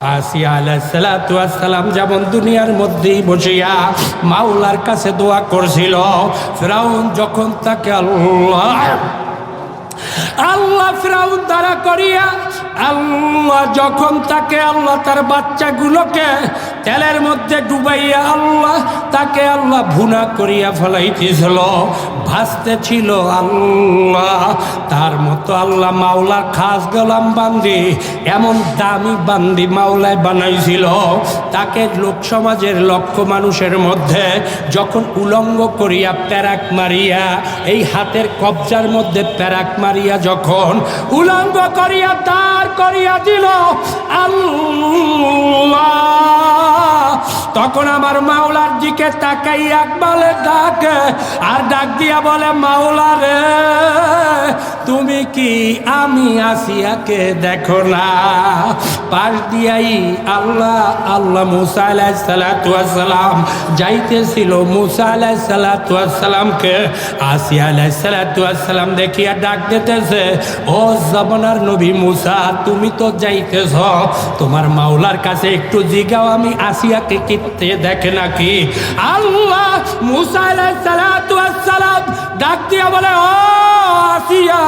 আসিয়া আলাইসালাম যেমন দুনিয়ার মধ্যেই বসিয়া মাওলার কাছে দোয়া করছিল, ফেরাউন যখন তাকে আল্লাহ আল্লাহ ফেরাউন দ্বারা করিয়া, আল্লাহ যখন তাকে, আল্লাহ তার বাচ্চাগুলোকে তেলের মধ্যে ডুবাইয়া আল্লাহ তাকে আল্লাহ ভুনা করিয়া ফেলাইতেছিল ভাসতে ছিল আল্লাহ তার মতো আল্লাহ মাওলার খাস গোলাম বান্দি, এমন দামি বান্দি মাওলায় বানাইছিল। তাকে লোক সমাজের লক্ষ মানুষের মধ্যে যখন উলঙ্গ করিয়া প্যারাক মারিয়া, এই হাতের কবজার মধ্যে প্যারাক মারিয়া যখন উলঙ্গ করিয়া দাঁড় করিয়া দিল আল্লাহ তখন আমার মাওলার দিকে তাকাই একবারে ডাকে, আর ডাক দিয়া বলে মাওলা রে তুমি কি আমি আসিয়াকে দেখো না? পাশ দিয়াই আল্লাহ আল্লাহ মুসা আলাহ সালাম যাইতেছিল। মুসা আলাহ সালাতামকে আসিয়া আলাহ সালাতাম দেখিয়া ডাক দিতেছে, ও জবনার নবী মুসা, তুমি তো যাইতেছ। তোমার মাওলার কাছে একটু জিগাও, আমি আসিয়াকে কিনতে দেখে নাকি? আল্লাহ মুসা আলাহ সালাতাম ডাক দিয়া বলে ও আসিয়া।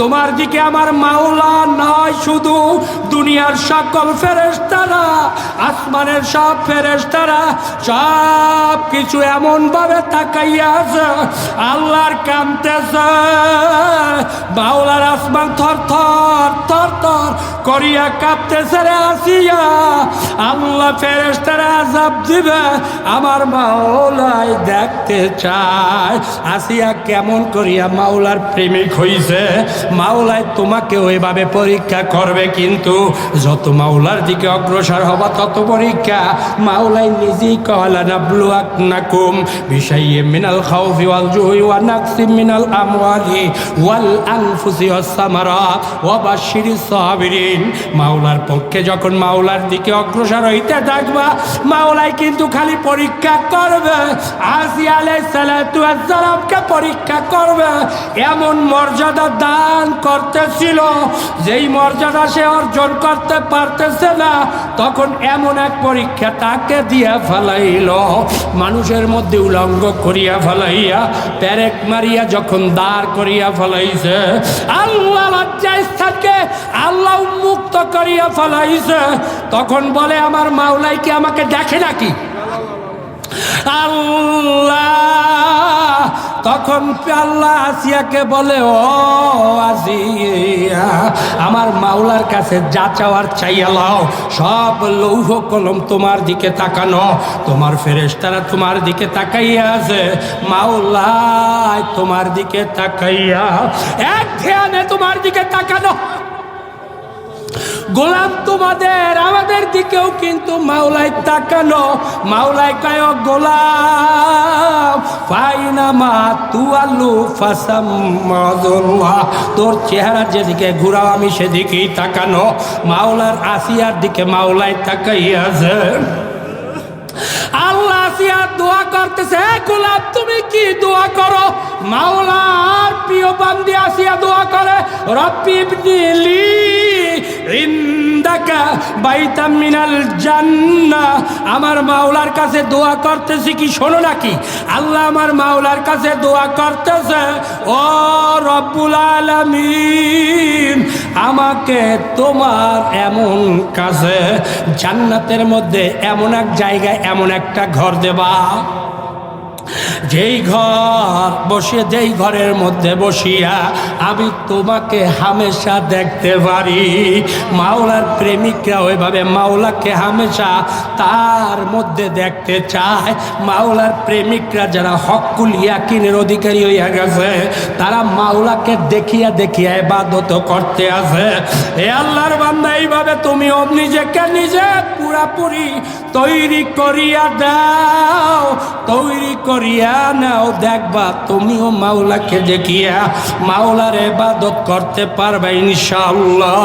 তোমার দিকে আমার মাওলা নয় শুধু দুনিয়ার সকল ফেরেশতারা, আসমানের সব ফেরেশতারা সব কিছু এমন ভাবে তাকাইয়া আছে আল্লাহর কামতেছে মাওলার আসমান থর থর থর থর করিয়া কাঁপতেছে রে আসিয়া। আল্লাহ ফেরেশতারা আজাব দিবে, আমার মাওলাই দেখতে চায়। আসিয়া কেমন করিয়া মাওলার প্রেমিক হইছে? মাওলায় তোমাকে ওইভাবে পরীক্ষা করবে কিন্তু যত মাওলার দিকে অগ্রসর হবা তত পরীক্ষা। মাওলাই নিজেই কহলা না ব্লুয়াক নাকুম বিষয়ে মিনাল খাউফি ওয়াল জুই ওয়া নাকসিম মিনাল আমওয়ালি ওয়াল আনফুসি ওয়াস ওয়া বাশশিরিস সাবিরিন। মাওলার পক্ষে যখন মাওলার দিকে অগ্রসর হইতে থাকবা মাওলাই কিন্তু খালি পরীক্ষা করবে। আসিয়া আলাইহিস সালাতু ওয়াস সালামকে পরীক্ষা করবে। এমন মর্যাদা দান করতেছিল, যেই মর্যাদা সে অর্জন করতে পারতেছে না, তখন এমন এক পরীক্ষা তাকে দিয়া ফেলাইল। মানুষের মধ্যে উলঙ্গ করিয়া ফেলাইয়া প্যারেক মারিয়া যখন দাঁড় করিয়া ফেলাইছে, আল্লাহ লজ্জা স্থানকে আল্লাহ মুক্ত করিয়া ফেলাইছে। তখন বলে, আমার মাওলাই কি আমাকে দেখে নাকি? আল্লাহ। তখন আল্লাহ আসিয়াকে বলে, ও আসিয়া আমার মাওলার কাছে যা চাওয়ার চাইয়া লাও। সব লৌহ কলম তোমার দিকে তাকানো। তোমার ফেরেস্তারা তোমার দিকে তাকাইয়া আছে। মাওলায় তোমার দিকে তাকাইয়া, এক ধ্যানে তোমার দিকে তাকানো। গোলাম তোমাদের, আমাদের দিকেও কিন্তু মাওলাই তাকানো। মাওলাই কায় গোলাম ফাইনা মা তুয়ালু ফাসাম তোর চেহারা যেদিকে ঘুরাও, আমি সেদিকেই তাকানো। মাওলার আসিয়ার দিকে মাওলাই তাকাইয়াছে। আল্লাহ আসিয়া দোয়া করতেছে, "এ গোলাপ, তুমি কি দোয়া করো? মাওলার প্রিয় বান্দি আসিয়া দোয়া করে, রব্বি ইন্দাকা বাইতাম মিনাল জান্নাহ আমার মাওলার কাছে দোয়া করতেছি কি শোনো নাকি? আল্লাহ আমার মাওলার কাছে দোয়া করতেছে, ও রব্বুল আলামিন, আমাকে তোমার এমন কাছে জান্নাতের মধ্যে এমন এক জায়গায় এমন একটা ঘর দেবা। যেই ঘর বসে যেই ঘরের মধ্যে বসিয়া আমি তোমাকে হামেশা দেখতে পারি। মাওলার প্রেমিকরা ওইভাবে মাওলাকে হামেশা তার মধ্যে দেখতে চায়। মাওলার প্রেমিকরা যারা হকুল ইয়াকিনের অধিকারী হইয়া গেছে, তারা মাওলাকে দেখিয়া দেখিয়া এবাদত করতে আছে এ আল্লাহর বান্দা, এইভাবে তুমি নিজেকে নিজে পুরাপুরি তৈরি করিয়া দাও, তৈরি করিয়া নাও, দেখবা তুমিও মাওলাকে দেখিয়া মাওলার এবাদত করতে পারবে ইনশাআল্লাহ।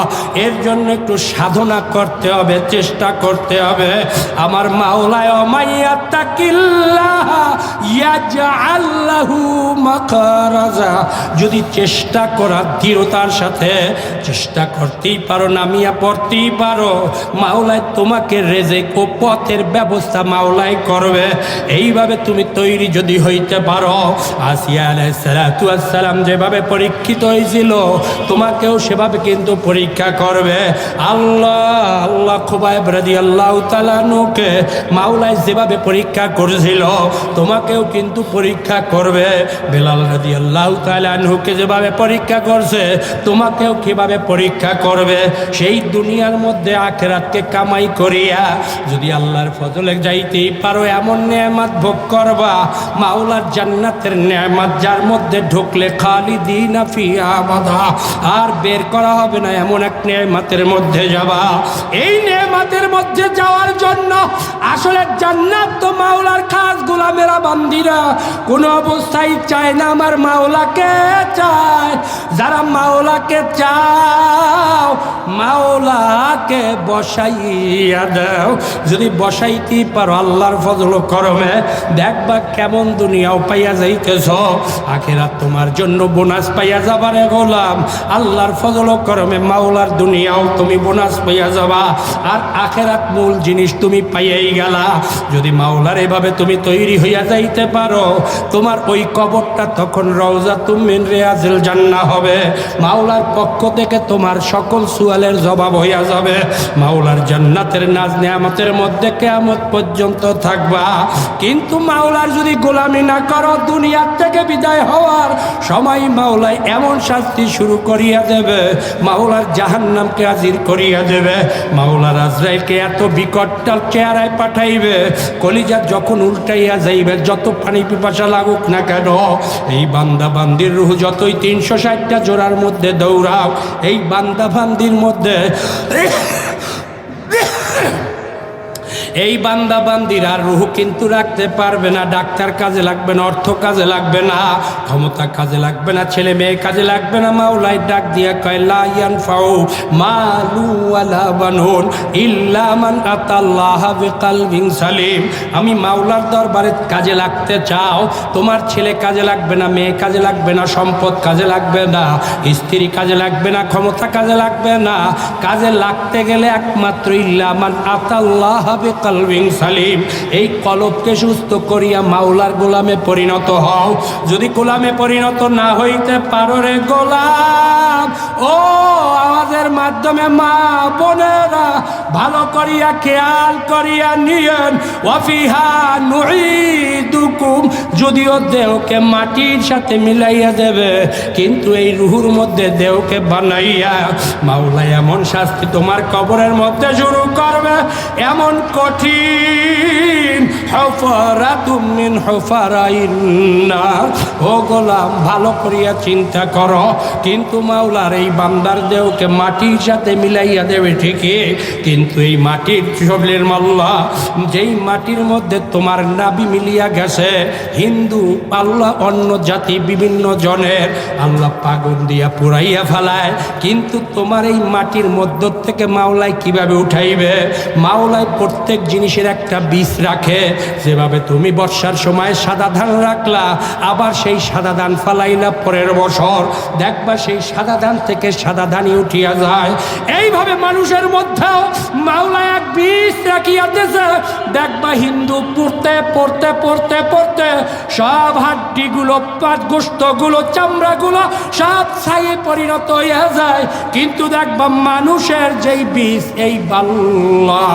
এর জন্য একটু সাধনা করতে হবে, চেষ্টা করতে হবে। আমার মাওলায় অমাইয়া তাকিল্লাহ, ইয়াজআল্লাহু মাকারাজা। যদি চেষ্টা করার দৃঢ়তার সাথে চেষ্টা করতেই পারো, নামিয়া পড়তেই পারো। মাওলায় তোমাকে রেজেক ও পথের ব্যবস্থা মাওলায় করবে। এইভাবে তুমি তৈরি যদি হইতে পারো। আসিয়া আলাইসালাম যেভাবে পরীক্ষিত হয়েছিল তোমাকেও সেভাবে কিন্তু পরীক্ষা করবে। আল্লাহ আল্লাহ খুবাই আল্লাহ তালানুকে মাওলাই যেভাবে পরীক্ষা করেছিল, তোমাকেও কিন্তু পরীক্ষা করবে। বেলাল রাজি আল্লাহ তালানুকে যেভাবে পরীক্ষা করছে, তোমাকেও কীভাবে পরীক্ষা করবে? সেই দুনিয়ার মধ্যে আখেরাতকে কামাই করিয়া যদি আল্লাহর ফজলে যাইতেই পারো, এমন নেয়ামাত ভোগ করবা। মাওলার জান্নাতের নেয়ামাত, যার মধ্যে ঢুকলে খালি দিন আর বের করা হবে না এমন এক নেয়ামাতের মধ্যে যাবা। এই নেয়ামাতের মধ্যে যাওয়ার জন্য আসলে জান্নাত তো মাওলার খাস গোলামেরা বান্দিরা। কোনো অবস্থায় চায় না আমার মাওলাকে চায়। যারা মাওলাকে চাও, মাওলাকে বসাইয়া দাও। যদি বসাইতে পারো আল্লাহর ফজল করমে, দেখবা কেমন দুনিয়াও পাইয়া যাইতেছ? আখেরাত তোমার জন্য বোনাস পাইয়া যাবারে গোলাম। আল্লাহর ফজল করমে মাওলার দুনিয়াও তুমি বোনাস পাইয়া যাবা। আর আখেরাত মূল জিনিস তুমি পাইয়াই গেলা। যদি মাওলার এভাবে তুমি তৈরি হইয়া যাইতে পারো, তোমার ওই কবরটা তখন রওজা তুমি রেয়াজেল জান্না হবে। মাওলার পক্ষ থেকে তোমার সকল সুয়ালের জবাব হইয়া যাবে। মাওলার জান্নাতের নাজ নেয়ামতের মধ্যে কেয়ামত পর্যন্ত থাকবা। কিন্তু মাওলার যদি গোলামি না করো, দুনিয়ার থেকে বিদায় হওয়ার সময় মাওলায় এমন শাস্তি শুরু করিয়া দেবে, মাওলার জাহান্নামকে হাজির করিয়া দেবে, মাওলার আজরাইলকে এত বিকটটাল চেহারায় পাঠাইবে, কলিজা যখন উল্টাইয়া যাইবে, যত পানি পিপাসা লাগুক না কেন, এই বান্দা বান্দির রুহ যতই তিনশো ষাটটা জোড়ার মধ্যে দৌড়াও, এই বান্দা বান্দির মধ্যে এই বান্দা বান্দির আর রুহু কিন্তু রাখতে পারবে না, ডাক্তার কাজে লাগবে না, অর্থ কাজে লাগবে না, ক্ষমতা কাজে লাগবে না, ছেলে মেয়ে কাজে লাগবে না মাওলাই ডাক দিয়া কয় লাইয়ান ফাউ মালু ওয়ালা বানুন ইল্লা মান আতাল্লাহ বিকালবিন সালিম। আমি মাওলার দরবারে কাজে লাগতে চাও, তোমার ছেলে কাজে লাগবে না, মেয়ে কাজে লাগবে না, সম্পদ কাজে লাগবে না, স্ত্রী কাজে লাগবে না, ক্ষমতা কাজে লাগবে না, কাজে লাগতে গেলে একমাত্র ইল্লা মান আতাল্লাহ কালবিং সালিম, এই কলবকে সুস্থ করিয়া মাওলার গোলামে পরিণত হও। যদি গোলামে পরিণত না হইতে পারো রে গোলাম, ও আওয়াজের মাধ্যমে মা বোনেরা ভালো করিয়া খেয়াল করিয়া নিয়েন। ওয়াফিহা নুইদুকুম যদিও দেহকে মাটির সাথে মিলাইয়া দেবে, কিন্তু এই রুহুর মধ্যে দেহকে বানাইয়া মাওলা এমন শাস্তি তোমার কবরের মধ্যে শুরু করবে। এমন কঠিন হফরাতুম মিন হফারাইন্না ও গোলাম, ভালো করিয়া চিন্তা করো, কিন্তু মাওলার এই বান্দার দেহকে মাটির সাথে মিলাইয়া দেবে ঠিকই, কিন্তু এই মাটির শরীরের মাল্লা, যেই মাটির মধ্যে তোমার নাবি মিলিয়া গেছে, হিন্দু, আল্লাহ, অন্য জাতি, বিভিন্ন জনের, আল্লাহ পাগল দিয়া পুরাইয়া ফেলায়, কিন্তু তোমার এই মাটির মধ্য থেকে মাওলায় কীভাবে উঠাইবে? মাওলায় প্রত্যেক জিনিসের একটা বীজ রাখে। যেভাবে তুমি বর্ষার সময় সাদা ধান রাখলা, আবার সেই সাদা ধান ফালাইলা পরের বছর। দেখবা সেই সাদা ধান থেকে সাদা ধানই উঠিয়া যায়। এইভাবে মানুষের মধ্যেও মাওলা এক বীজ রাখিয়া দেখবা হিন্দু পড়তে পড়তে পড়তে পড়তে সব হাড্ডিগুলো পাঁচ গোস্তগুলো চামড়াগুলো সব ছাইয়ে পরিণত হয়ে যায়। কিন্তু দেখবা মানুষের যেই বীজ, এই বাল্লা,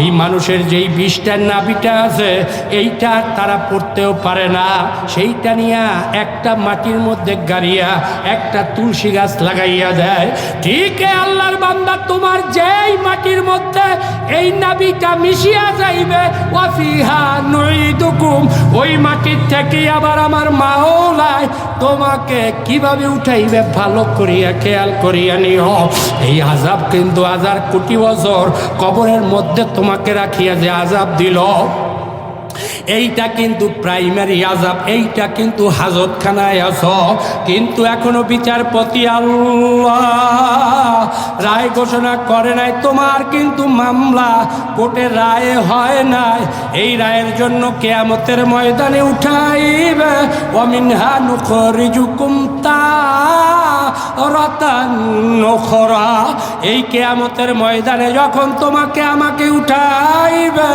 এই মানুষের যেই বিষটার নাবিটা আছে, এইটা তারা পড়তেও পারে না। সেইটা নিয়ে একটা মাটির মধ্যে গাড়িয়া একটা তুলসী গাছ লাগাইয়া দেয়। ঠিক আল্লাহর বান্দা, তোমার যেই মাটির মধ্যে এই নাবিটা মিশিয়া যাইবে। ওয়াফিহা নুইদুকুম ওই মাটির থেকে আবার আমার মাওলায় তোমাকে কীভাবে উঠাইবে? ভালো করিয়া খেয়াল করিয়া নিও। এই আজাব কিন্তু হাজার কোটি বছর কবরের মধ্যে তোমাকে রাখিয়া যে আজাব দিল। এইটা কিন্তু প্রাইমারি আজাব, এইটা কিন্তু হাজতখানায় আস কিন্তু এখনও বিচারপতি আল্লাহ রায় ঘোষণা করে নাই, তোমার কিন্তু মামলা কোর্টে রায় হয় নাই। এই রায়ের জন্য কেয়ামতের ময়দানে উঠাইবে অমিনহা নুখরিজুকুম তা নখরা এই কেয়ামতের ময়দানে যখন তোমাকে আমাকে উঠাইবে,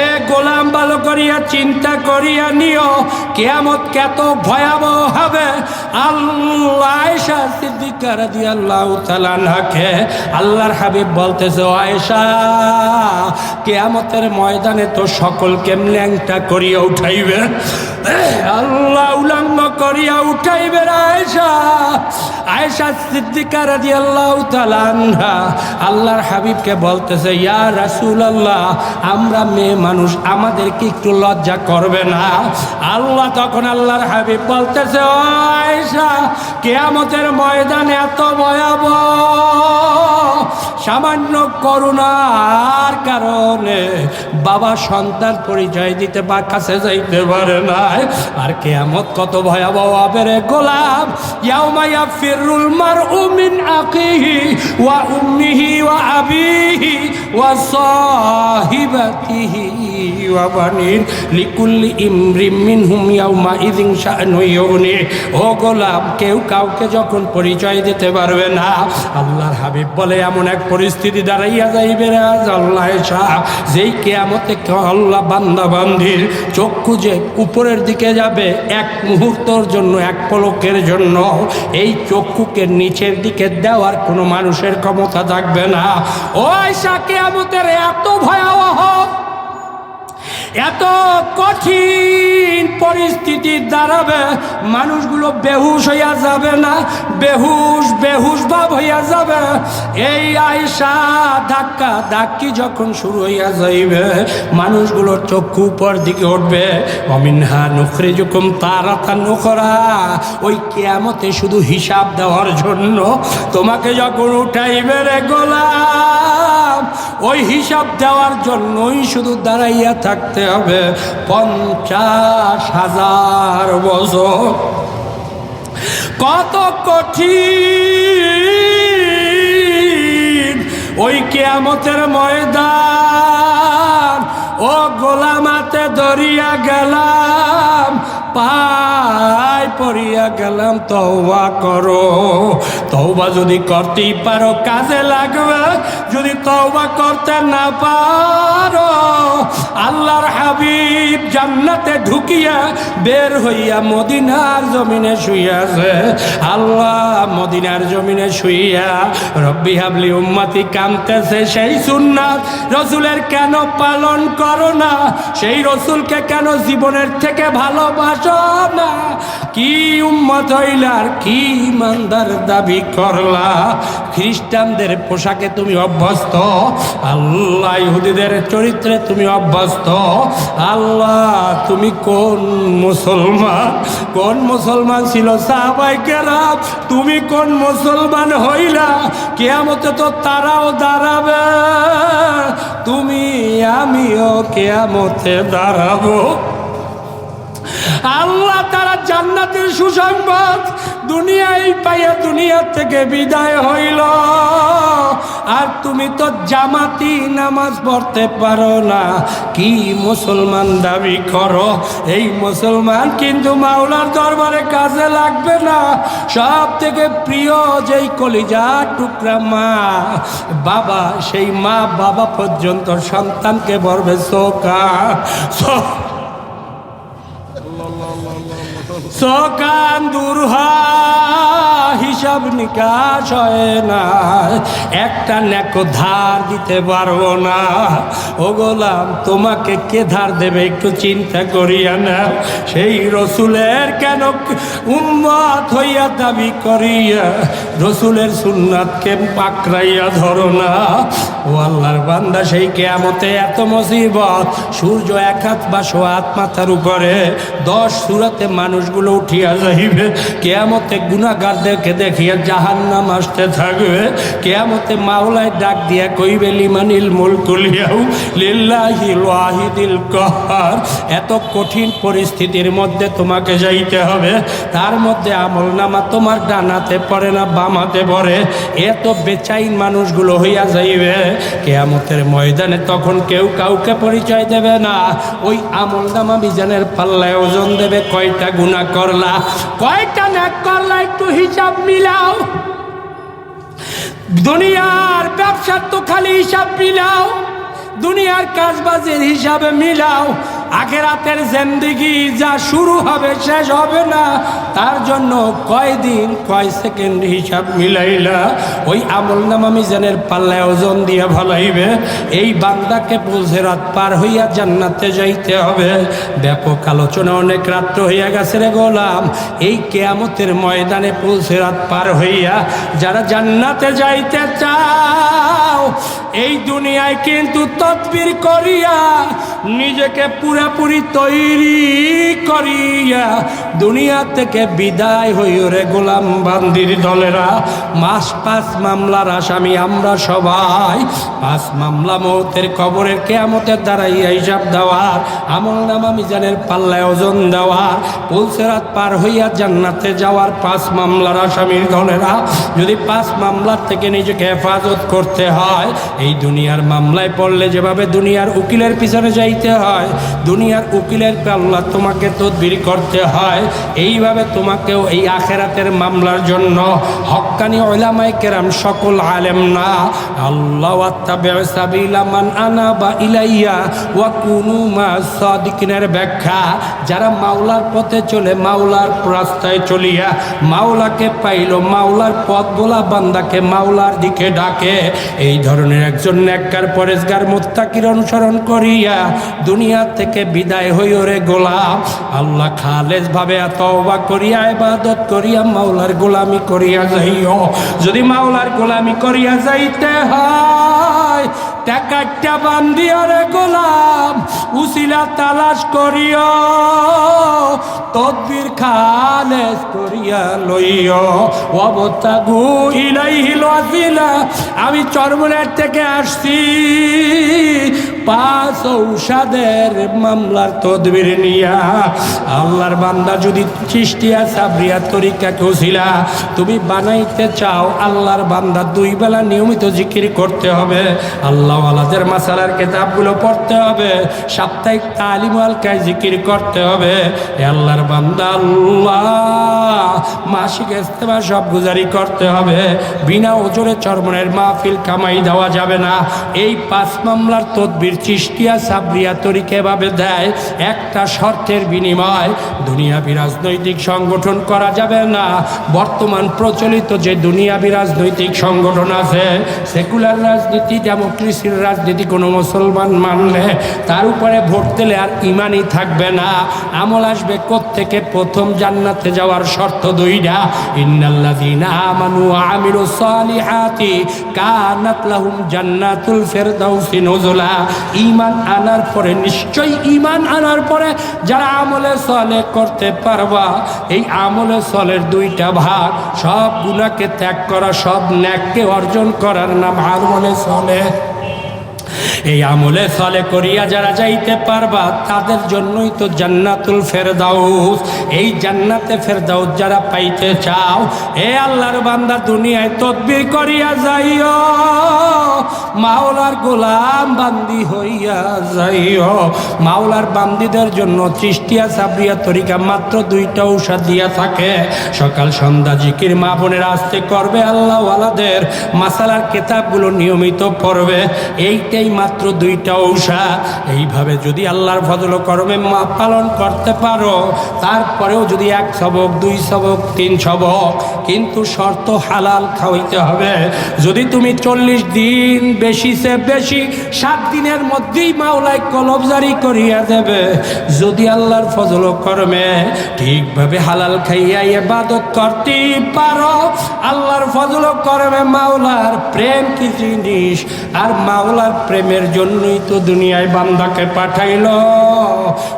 এ গোলাম ভালো করিয়া চিন্তা করিয়া নিও, কেয়ামত কত ভয়াবহ হবে। আল্লাহ আল্লাহর হাবিব বলতেছে, "ও আয়েশা, কেয়ামতের ময়দানে তো সকলকে ল্যাংটা করিয়া উঠাইবে? আল্লাহ উলঙ্গ করিয়া উঠাইবে আয়েশা। আয়েশা সিদ্দিকা তাআলা আনহা আল্লাহর হাবিবকে বলতেছে, ইয়া রাসুল আল্লাহ আমরা মেয়ে মানুষ আমাদেরকে একটু লজ্জা করবে না। আল্লাহ তখন আল্লাহর হাবিব বলতেছে কেয়ামতের ময়দানে এত ভয়াবহ, সামান্য করুণার কারণে বাবা সন্তান পরিচয় দিতে বা কাছে যাইতে পারে না আর কেয়ামত কত ভয়াবহ হবে রে গোলাম। ইয়াউমাইয়া ফিরুল মার উমিন আকিহি ওয়া উম্মিহি ওয়া আবিহি ওয়া সাহিবাতিহি ওয়া বানির লিকুল্লি ইমরিম মিনহুম ইয়াউমা ইযিন শাআনু ও গোলাম, কেউ কাউকে যখন পরিচয় দিতে পারবে না, আল্লাহর হাবিব বলে, এমন এক পরিস্থিতি দাঁড়াইয়া যাইবে আল্লাহ শাহ যেই কেয়ামতে আল্লাহ বান্দা বান্দির চক্ষু যে উপরের দিকে যাবে, এক মুহূর্তর জন্য, এক পলকের জন্য, এই চক্ষুকে নিচের দিকে দেওয়ার কোনো মানুষের ক্ষমতা থাকবে না। ও আয়সা, কেয়ামতের এত ভয়াবহ এত কঠিন পরিস্থিতি দাঁড়াবে, মানুষগুলো বেহুশ হইয়া যাবে না? বেহুশ বেহুশ ভাব হইয়া যাবে। এই আয়সা ধাক্কা ধাক্কি যখন শুরু হইয়া যাইবে মানুষগুলোর চক্ষু উপর দিকে উঠবে। অমিনহা নুখরে যখন তারাতা নখরা ওই কেয়ামতে শুধু হিসাব দেওয়ার জন্য তোমাকে যখন উঠাইবে রে গোলাম, ওই হিসাব দেওয়ার জন্যই শুধু দাঁড়াইয়া থাকতে হবে পঞ্চাশ হাজার বছর। কত কঠিন ওই কেয়ামতের ময়দান। ও গোলামাতে দরিয়া গেলাম, পায় পড়িয়া গেলাম তওবা করো। তওবা যদি করতেই পারো, কাজে লাগবে। যদি তওবা করতে না পারো, আল্লাহর হাবিব জান্নাতে ঢুকিয়া বের হইয়া মদিনার জমিনে শুইয়াছে। আল্লাহ মদিনার জমিনে শুইয়া রব্বি হাবলি উম্মাতি কামতেছে। সেই সুন্নাত রসুলের কেন পালন করো না? সেই রসুলকে কেন জীবনের থেকে ভালোবাসো না? কি উম্মত হইলার কি ইমানদার দাবি? করলা। খ্রিস্টানদের পোশাকে তুমি অভ্যস্ত। আল্লাহ ইহুদিদের চরিত্রে তুমি অভ্যস্ত। আল্লাহ, তুমি কোন মুসলমান? কোন মুসলমান ছিল সাহাবাই কেরাম? তুমি কোন মুসলমান হইলা? কেয়ামতে তো তারাও দাঁড়াবে। তুমি আমিও কেয়ামতে দাঁড়াবো। আল্লাহ তারা জান্নাতের সুসংবাদ দুনিয়ায় পাইয়া দুনিয়া থেকে বিদায় হইল। আর তুমি তো জামাতি নামাজ পড়তে পারো না। কি মুসলমান দাবি করো? এই মুসলমান কিন্তু মাওলার দরবারে কাজে লাগবে না। সব থেকে প্রিয় যেই কলিজা টুকরা মা, বাবা, সেই মা বাবা পর্যন্ত সন্তানকে বলবে সোকা সকান দূর হিসাব নিকাশ হয় না। একটা নেকো ধার দিতে পারব না। ও গোলাম, তোমাকে কে ধার দেবে একটু চিন্তা করিয়া না সেই রসুলের কেন উন্মত হইয়া দাবি করিয়া রসুলের সুন্নাতকে পাকড়াইয়া ধরো না। ও আল্লাহর বান্দা, সেই কেয়ামতে এত মুসিবত, সূর্য এক হাত বা শো হাত মাথার উপরে, দশ সুরাতে মানুষগুলো উঠিয়া যাইবে। কেয়ামতে গুণাগারদেরকে দেখিয়া জাহান্নাম আসতে থাকবে। কেয়ামতে মাওলায় ডাক দিয়া কইবে, লিমানিল মুলকুলিয়াও লিল্লাহিল ওয়াহিদিল কহার। এত কঠিন পরিস্থিতির মধ্যে তোমাকে যাইতে হবে। তার মধ্যে আমল নামা তোমার ডানাতে পড়ে না বামাতে পড়ে, এত বেচাইন মানুষগুলো হইয়া যাইবে, কেয়ামতের ময়দানে তখন কেউ কাউকে পরিচয় দেবে না। ওই আমল নামা মিজানের পাল্লায় ওজন দেবে, কয়টা গুণা করলা? কয়টা না করলা একটু হিসাব মিলাও। দুনিয়ার ব্যবসার তো খালি হিসাব মিলাও, দুনিয়ার কাজবাজের হিসাবে মিলাও। আখেরাতের জেন্দিগি যা শুরু হবে, শেষ হবে না, তার জন্য কয় দিন কয় সেকেন্ড হিসাব মিলাইলা। ওই আমল নামা মিজানের পাল্লায় ওজন দিয়ে ভালাইবে। এই বান্দাকে বুঝে রাত পার হইয়া জান্নাতে যাইতে হবে। ব্যাপক আলোচনা অনেক রাত্র হইয়া গেছে রে গোলাম। এই কেয়ামতের ময়দানে পুলসে রাত পার হইয়া যারা জান্নাতে যাইতে চাও এই দুনিয়ায় কিন্তু তদবির করিয়া নিজেকে পুরাপুরি তৈরি করিয়া দুনিয়া থেকে বিদায় হইও রে গোলাম বান্দির দলেরা মাস পাঁচ মামলার আসামি আমরা সবাই। পাঁচ মামলা মৌতের কবরের কেয়ামতের দ্বারাইয়া হিসাব দেওয়ার। আমল নামা মিজানের পাল্লায় ওজন দেওয়ার। পুলসেরাত পার হইয়া জান্নাতে যাওয়ার পাঁচ মামলার আসামির দলেরা যদি পাঁচ মামলার থেকে নিজেকে হেফাজত করতে হয়, এই দুনিয়ার মামলায় পড়লে যেভাবে দুনিয়ার উকিলের পিছনে যাইতে হয়, দুনিয়ার উকিলের পাল্লা তোমাকে তদবির করতে হয়। এইভাবে তোমাকেও এই আখেরাতের মামলার জন্য হক্কানি ওলামাই কেরাম সকল আলেম না। আল্লাহ ব্যাখ্যা, যারা মাওলার পথে চলে, মাওলার রাস্তায় চলিয়া মাওলাকে পাইল, মাওলার পথ বলা বান্দাকে মাওলার দিকে ডাকে, এই ধরনের একজন নেককার পরেশগার মুত্তাকির অনুসরণ করিয়া দুনিয়া থেকে বিদায় হইও রে গোলাম। আল্লাহ খালেজ ভাবে তওবা করিয়া ইবাদত করিয়া মাওলার গোলামি করিয়া যাইও। যদি মাওলার গোলামি করিয়া যাইতে হয় টাকাটা বান্দিও রে গোলাম, উসিলা তালাশ করিও, তদ্বির খালেজ করিয়া লইও। অবতাগু ইলাইহিল ওয়াসিলা, আমি চরমনের থেকে আসছি। পাঁচ ঔষধের মামলার তদবির নিয়া আল্লাহর বান্দা যদি চিষ্টিয়া সাবরিয়া তরিকা কৌশিলা তুমি বানাইতে চাও, আল্লাহর বান্দা দুই বেলা নিয়মিত জিকির করতে হবে। আল্লাহ আলাদের মাসালার কেতাবগুলো পড়তে হবে। সাপ্তাহিক তালিম আলকায় জিকির করতে হবে। আল্লাহর বান্দা আল্লাহ মাসিক ইস্তেমা সব গুজারি করতে হবে। বিনা ওজনে চরমনের মাহফিল কামাই দেওয়া যাবে না। এই পাঁচ মামলার তদবির চিষ্টিয়া সাবরিয়া তরিকে এভাবে দেয়, একটা শর্তের বিনিময় দুনিয়াবি রাজনৈতিক সংগঠন করা যাবে না। বর্তমান প্রচলিত যে দুনিয়াবি রাজনৈতিক সংগঠন আছে, সেকুলার রাজনীতি, ডেমোক্রেসির রাজনীতি কোনো মুসলমান মানলে তার উপরে ভোট দিলে আর ইমানই থাকবে না। আমল আসবে থেকে প্রথম জান্নাতে যাওয়ার শর্ত দুইটা, ইন্নাল্লাযীনা আমানু আমিলুস সালিহাতি, কানাত লাহুম জান্নাতুল ফিরদাউসি নুজুলা। ঈমান আনার পরে, নিশ্চয়ই ইমান আনার পরে যারা আমলে সলে করতে পারবা, এই আমলে সলের দুইটা ভাগ, সব ত্যাগ করা, সব ন্যাককে অর্জন করার নাম আমলে সলে। এই আমলে সলে করিয়া যারা যাইতে পারবা, তাদের জন্যই তো জান্নাতুল ফেরদাউস। এই জান্নাতে ফেরদাউস যারা পাইতে চাও, এ আল্লাহর বান্দা দুনিয়ায় তদবির করিয়া যাইও। মাওলার গোলাম বান্দি হইয়া যাইও। মাওলার বান্দিদের জন্য চিষ্টিয়া সাবরিয়া তরিকা মাত্র দুইটা ঔষধ দিয়া থাকে। সকাল সন্ধ্যা জিকির মা বোনের আসতে করবে আল্লাহওয়ালাদের। মাসালার কেতাবগুলো নিয়মিত পড়বে। এইটাই মাত্র দুইটা ঔষধ এইভাবে যদি আল্লাহর ফজল করমে মা পালন করতে পারো, তারপরেও যদি এক সবক, দুই সবক, তিন সবক, কিন্তু শর্ত হালাল খাওয়াইতে হবে। যদি তুমি চল্লিশ দিন বেশি সে বেশি, সাত দিনের মধ্যেই মাওলায় কলব জারি করিয়া দেবে। যদি আল্লাহর ফজল করমে ঠিকভাবে হালাল খাইয়া ইবাদত করতে পারো, আল্লাহর ফজল করমে মাওলার প্রেম কি জিনিস? আর মাওলার প্রেমের জন্যই তো দুনিয়ায় বান্দাকে পাঠাইল।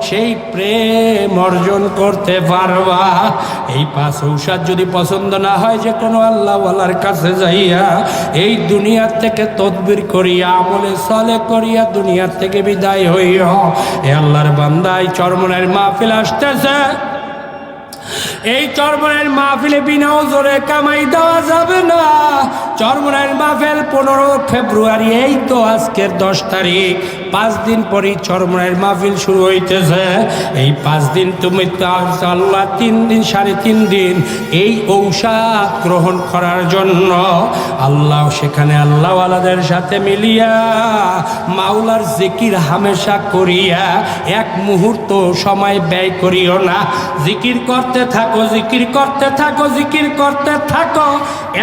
সেই প্রেম অর্জন করতে পারবা। এই পাঁচ ঔষধ যদি পছন্দ না হয় যে কোনো আল্লাহওয়ালার কাছে যাইয়া এই দুনিয়ার থেকে তদবির করিয়া, আমলে সলে করিয়া দুনিয়ার থেকে বিদায় হইয়া এ আল্লাহর বান্দাই চরমনের মাহফিল আসতেছে। এই চরমনের মাহফিলে বিনা জোরে কামাই দেওয়া যাবে না। চরমনের মাহফিল পনেরো ফেব্রুয়ারি, এই তো আজকের দশ তারিখ। পাঁচ দিন পরই চরমনের মাহফিল শুরু হইতেছে। এই পাঁচ দিন তুমি আল্লাহ তিন দিন, সাড়ে তিন দিন এই ঔষধ গ্রহণ করার জন্য আল্লাহ সেখানে আল্লাহওয়ালাদের সাথে মিলিয়া মাওলার জিকির হামেশা করিয়া এক মুহূর্ত সময় ব্যয় করিও না। জিকির করতে থাকো, জিকির করতে থাকো, জিকির করতে থাকো।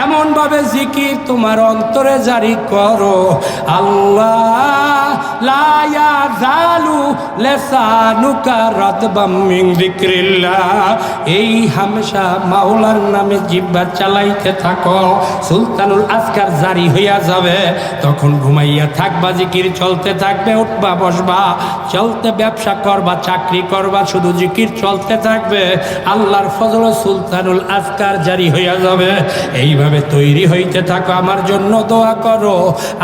এমনভাবে জিকির তোমার অন্তরে জারি করো। আল্লাহ লায়া জালু এই হামেশা মাওলার নামে জিব্বা চালাইতে থাকো। সুলতানুল আজকার জারি হইয়া যাবে। তখন ঘুমাইয়া থাকবা, জিকির চলতে থাকবে, উঠবা, বসবা। চলতে ব্যবসা করবা, চাকরি করবা, শুধু জিকির চলতে থাকবে। আল্লাহর ফজল সুলতানুল আজকার জারি হইয়া যাবে। এইভাবে তৈরি হইতে থাকো, আমার জন্য দোয়া করো।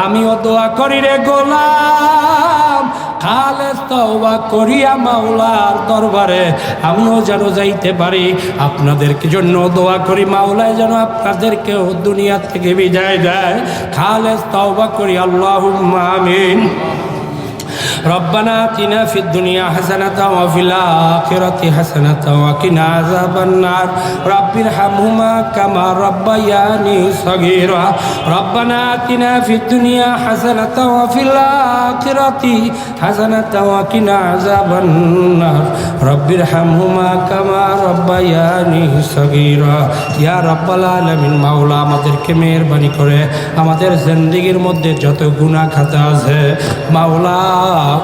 আমিও দোয়া করি রে গোলাম। খালে তওবা করিয়া মাওলার দরবারে, আমিও যেন যাইতে পারি। আপনাদেরকে জন্য দোয়া করি, মাওলায় যেন আপনাদেরকেও দুনিয়া থেকে বিদায় দেয়। খালে তওবা করি আল্লাহ আমিন। রব্বানা তিনা ফিদ দুনিয়া হাসানাতা ওয়া ফিল আখিরাতি হাসানাতা ওয়া কিনা আযাবান নার। রব্বির হামহুমা কামা রব্বায়ানি সগীরা। রব্বানা তিনা ফিদ দুনিয়া হাসানাতা ওয়া ফিল আখিরাতি হাসানাতা ওয়া কিনা আযাবান নার। রব্বির হামহুমা কামা রব্বায়ানি সগীরা। ইয়া রব্বাল আলামিন, মাওলা আমাদেরকে মেহেরবানি করে। আমাদের জিন্দেগির মধ্যে যত গুনাহ খাতা আছে, মাওলা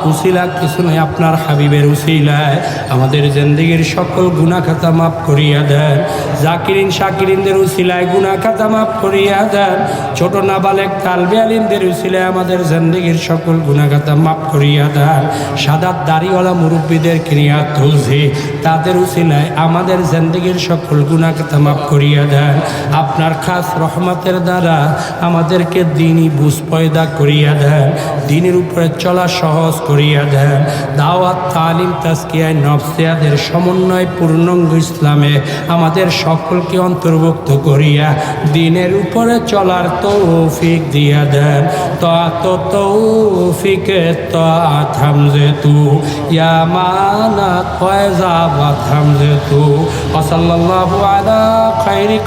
উসিলা কিছু নয় আপনার হাবিবের উসিলায় আমাদের জিন্দিগির সকল গুনাহ খাতা মাফ করিয়া দেন। জাকিরিন, শাকিরিনদের উসিলায় গুনাহ খাতা মাফ করিয়া দেন। ছোট নাবালেক তালবে আলিমদের উসিলায় আমাদের জিন্দিগির সকল গুনাহ খাতা মাফ করিয়া দেন। সাদা দাড়িওয়ালা মুরব্বীদের কিনিয়া তুলছি। তাদের উসিলায় আমাদের জিন্দিগির সকল গুনাহ খাতা মাফ করিয়া দেন। আপনার খাস রহমতের দ্বারা আমাদেরকে দিনই বুঝ পয়দা করিয়া দেন। দিনের উপরে চলা সহজ করিয়া দেন। দাওয়াত, তালিম তাস্কিয়ায় নফসিয়াদের সমন্বয় পূর্ণঙ্গ ইসলামে আমাদের সকলকে অন্তর্ভুক্ত করিয়া দিনের উপরে চলার তৌফিক দিয়া দেন। তো তৌফিকে তু তু।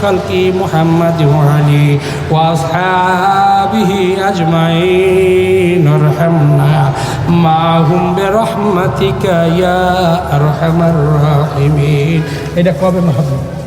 খালকি মাহুম রহমাতিকা ইয়া আরহামার রাহিমিন। এটা কবে মাহবুব